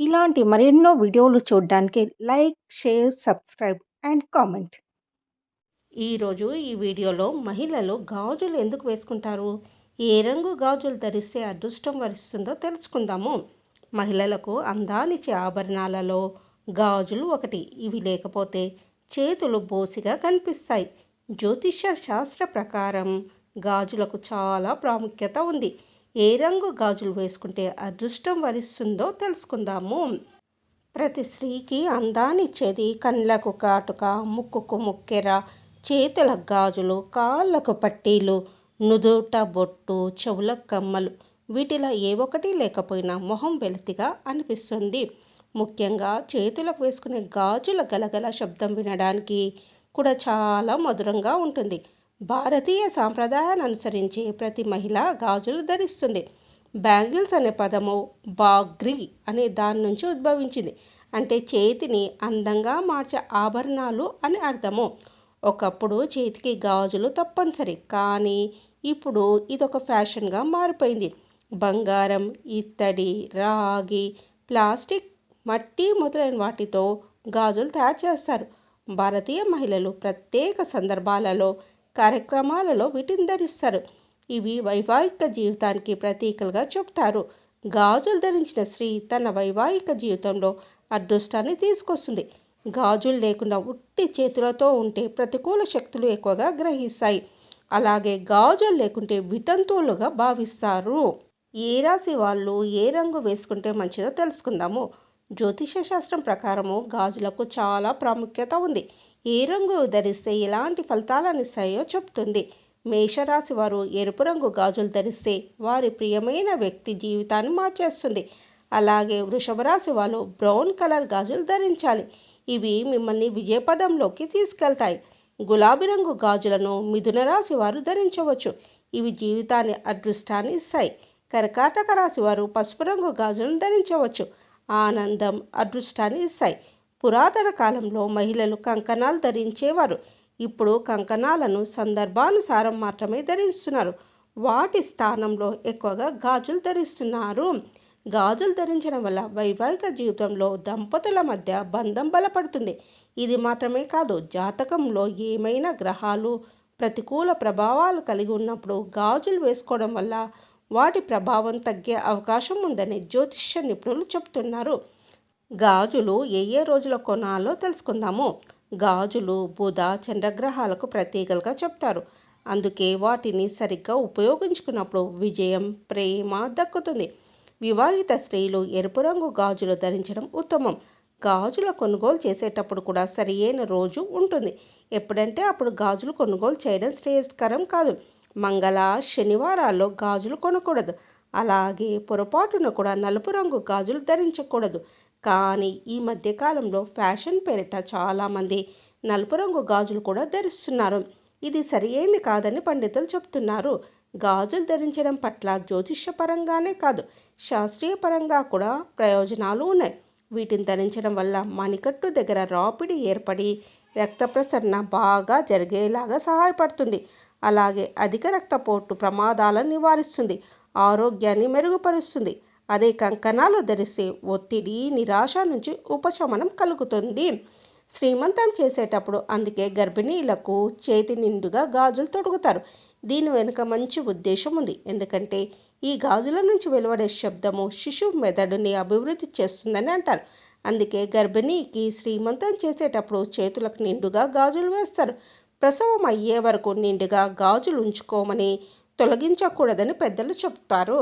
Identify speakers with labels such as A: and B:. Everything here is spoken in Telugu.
A: ఇలాంటి మరెన్నో వీడియోలు చూడడానికి like, share, subscribe and comment.
B: ఈరోజు ఈ వీడియోలో మహిళలు గాజులు ఎందుకు వేసుకుంటారు? ఏ రంగు గాజులు ధరిస్తే అదృష్టం వరిస్తుందో తెలుసుకుందాము. మహిళలకు అందానిచ్చే ఆభరణాలలో గాజులు ఒకటి. ఇవి లేకపోతే చేతులు బోసిగా కనిపిస్తాయి. జ్యోతిష్య శాస్త్ర ప్రకారం గాజులకు చాలా ప్రాముఖ్యత ఉంది. ఏ రంగు గాజులు వేసుకుంటే అదృష్టం వరిస్తుందో తెలుసుకుందాము. ప్రతి స్త్రీకి అందాన్నిచ్చేది కళ్ళకు కాటుక, ముక్కుకు ముక్కెర, చేతుల గాజులు, కాళ్ళకు పట్టీలు, నుదుట బొట్టు, చెవులకు కమ్మలు. వీటిలో ఏ ఒక్కటి లేకపోయినా మొహం వెలితిగా అనిపిస్తుంది. ముఖ్యంగా చేతులకు వేసుకునే గాజుల గలగల శబ్దం వినడానికి కూడా చాలా మధురంగా ఉంటుంది. భారతీయ సాంప్రదాయాన్ని అనుసరించే ప్రతి మహిళ గాజులు ధరిస్తుంది. బ్యాంగిల్స్ అనే పదము బాగ్రి అనే దాని నుంచి ఉద్భవించింది. అంటే చేతిని అందంగా మార్చే ఆభరణాలు అని అర్థము. ఒకప్పుడు చేతికి గాజులు తప్పనిసరి. కానీ ఇప్పుడు ఇదొక ఫ్యాషన్గా మారిపోయింది. బంగారం, ఇత్తడి, రాగి, ప్లాస్టిక్, మట్టి మొదలైన వాటితో గాజులు తయారు చేస్తారు. భారతీయ మహిళలు ప్రత్యేక సందర్భాలలో, కార్యక్రమాలలో వీటిని ధరిస్తారు. ఇవి వైవాహిక జీవితానికి ప్రతీకలుగా చెబుతారు. గాజులు ధరించిన స్త్రీ తన వైవాహిక జీవితంలో అదృష్టాన్ని తీసుకొస్తుంది. గాజులు లేకుండా ఉట్టి చేతులతో ఉంటే ప్రతికూల శక్తులు ఎక్కువగా గ్రహిస్తాయి. అలాగే గాజులు లేకుంటే వితంతువులుగా భావిస్తారు. ఏ రాశి వాళ్ళు ఏ రంగు వేసుకుంటే మంచిదో తెలుసుకుందాము. జ్యోతిష శాస్త్రం ప్రకారము గాజులకు చాలా ప్రాముఖ్యత ఉంది. ఏ రంగు ధరిస్తే ఎలాంటి ఫలితాలనిస్తాయో చెప్తుంది మేషరాశి వారు ఎరుపు రంగు గాజులు ధరిస్తే వారి ప్రియమైన వ్యక్తి జీవితాన్ని మార్చేస్తుంది. అలాగే వృషభరాశి వాళ్ళు బ్రౌన్ కలర్ గాజులు ధరించాలి. ఇవి మిమ్మల్ని విజయపదంలోకి తీసుకెళ్తాయి. గులాబీ రంగు గాజులను మిథున రాశి వారు ధరించవచ్చు. ఇవి జీవితాన్ని అదృష్టాన్ని ఇస్తాయి. కర్కాటక రాశి వారు పసుపు రంగు గాజులను ధరించవచ్చు. ఆనందం, అదృష్టాన్ని ఇస్తాయి. పురాతన కాలంలో మహిళలు కంకణాలు ధరించేవారు. ఇప్పుడు కంకణాలను సందర్భానుసారం మాత్రమే ధరిస్తున్నారు. వాటి స్థానంలో ఎక్కువగా గాజులు ధరిస్తున్నారు. గాజులు ధరించడం వల్ల వైవాహిక జీవితంలో దంపతుల మధ్య బంధం బలపడుతుంది. ఇది మాత్రమే కాదు జాతకంలో ఏమైనా గ్రహాలు ప్రతికూల ప్రభావాలు కలిగి ఉన్నప్పుడు గాజులు వేసుకోవడం వల్ల వాటి ప్రభావం తగ్గే అవకాశం ఉందని జ్యోతిష్య నిపుణులు చెబుతున్నారు. గాజులు ఏ ఏ రోజుల్లో కొనాలో తెలుసుకుందాము. గాజులు బుధ, చంద్రగ్రహాలకు ప్రతీకలుగా చెప్తారు అందుకే వాటిని సరిగ్గా ఉపయోగించుకున్నప్పుడు విజయం, ప్రేమ దక్కుతుంది. వివాహిత స్త్రీలు ఎరుపు రంగు గాజులు ధరించడం ఉత్తమం. గాజుల కొనుగోలు చేసేటప్పుడు కూడా సరియైన రోజు ఉంటుంది. ఎప్పుడంటే అప్పుడు గాజులు కొనుగోలు చేయడం శ్రేయస్కరం కాదు. మంగళ, శనివారాల్లో గాజులు కొనకూడదు. అలాగే పొరపాటున కూడా నలుపు రంగు గాజులు ధరించకూడదు. కానీ ఈ మధ్యకాలంలో ఫ్యాషన్ పేరిట చాలామంది నలుపు రంగు గాజులు కూడా ధరిస్తున్నారు. ఇది సరియైంది కాదని పండితులు చెబుతున్నారు. గాజులు ధరించడం పట్ల జ్యోతిష్యపరంగానే కాదు శాస్త్రీయ పరంగా కూడా ప్రయోజనాలు ఉన్నాయి. వీటిని ధరించడం వల్ల మణికట్టు దగ్గర రాపిడి ఏర్పడి రక్త ప్రసరణ బాగా జరిగేలాగా సహాయపడుతుంది. అలాగే అధిక రక్తపోటు ప్రమాదాలను నివారిస్తుంది. ఆరోగ్యాన్ని మెరుగుపరుస్తుంది. అదే కంకణాలు ధరిస్తే ఒత్తిడి, నిరాశ నుంచి ఉపశమనం కలుగుతుంది. శ్రీమంతం చేసేటప్పుడు అందుకే గర్భిణీలకు చేతి నిండుగా గాజులు తొడుగుతారు. దీని వెనుక మంచి ఉద్దేశం ఉంది. ఎందుకంటే ఈ గాజుల నుంచి వెలువడే శబ్దము శిశువు మెదడుని అభివృద్ధి చేస్తుందని అంటారు. అందుకే గర్భిణీకి శ్రీమంతం చేసేటప్పుడు చేతులకు నిండుగా గాజులు వేస్తారు. ప్రసవం అయ్యే వరకు నిండుగా గాజులు ఉంచుకోమని తొలగించకూడదని పెద్దలు చెప్తారు